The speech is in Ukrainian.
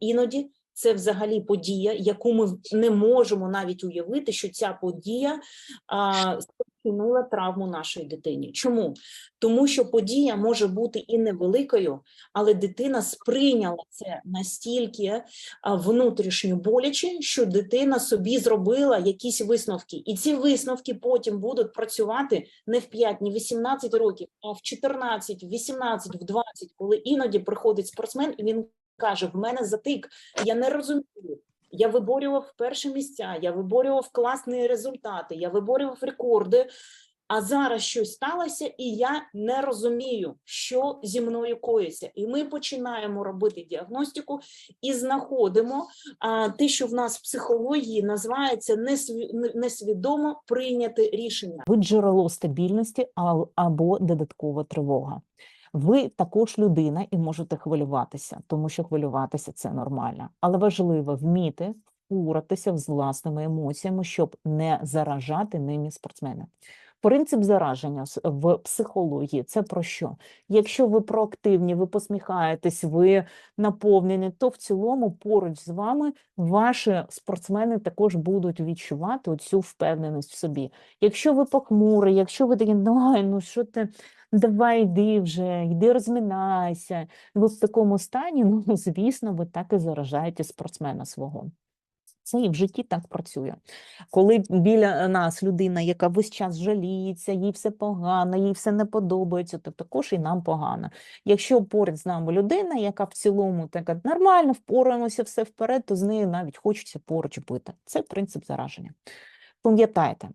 Іноді це взагалі подія, яку ми не можемо навіть уявити, що ця подія а, спричинила травму нашій дитині. Чому? Тому що подія може бути і невеликою, але дитина сприйняла це настільки внутрішньо боляче, що дитина собі зробила якісь висновки, і ці висновки потім будуть працювати не в 5, не в 18 років, а в 14, в 18, в 20, коли іноді приходить спортсмен і він каже: в мене затик, я не розумію. Я виборював перші місця, я виборював класні результати, я виборював рекорди. А зараз щось сталося, і я не розумію, що зі мною коїться. І ми починаємо робити діагностику і знаходимо а, те, що в нас в психології називається несві- несвідомо прийняти рішення. ви джерело стабільності або додаткова тривога. Ви також людина і можете хвилюватися, тому що хвилюватися це нормально. Але важливо вміти впоратися з власними емоціями, щоб не заражати ними спортсмена. Принцип зараження в психології це про що? Якщо ви проактивні, ви посміхаєтесь, ви наповнені, то в цілому поруч з вами ваші спортсмени також будуть відчувати цю впевненість в собі. Якщо ви похмурий, якщо ви такі, давай, ну що ти, давай йди вже, йди розминайся. Ви в такому стані, ну звісно, ви так і заражаєте спортсмена свого. Це і в житті так працює. Коли біля нас людина, яка весь час жаліється, їй все погано, їй все не подобається, то також і нам погано. Якщо поряд з нами людина, яка в цілому така нормально, впораємося все вперед, то з нею навіть хочеться поруч бути. Це принцип зараження. Пам'ятайте,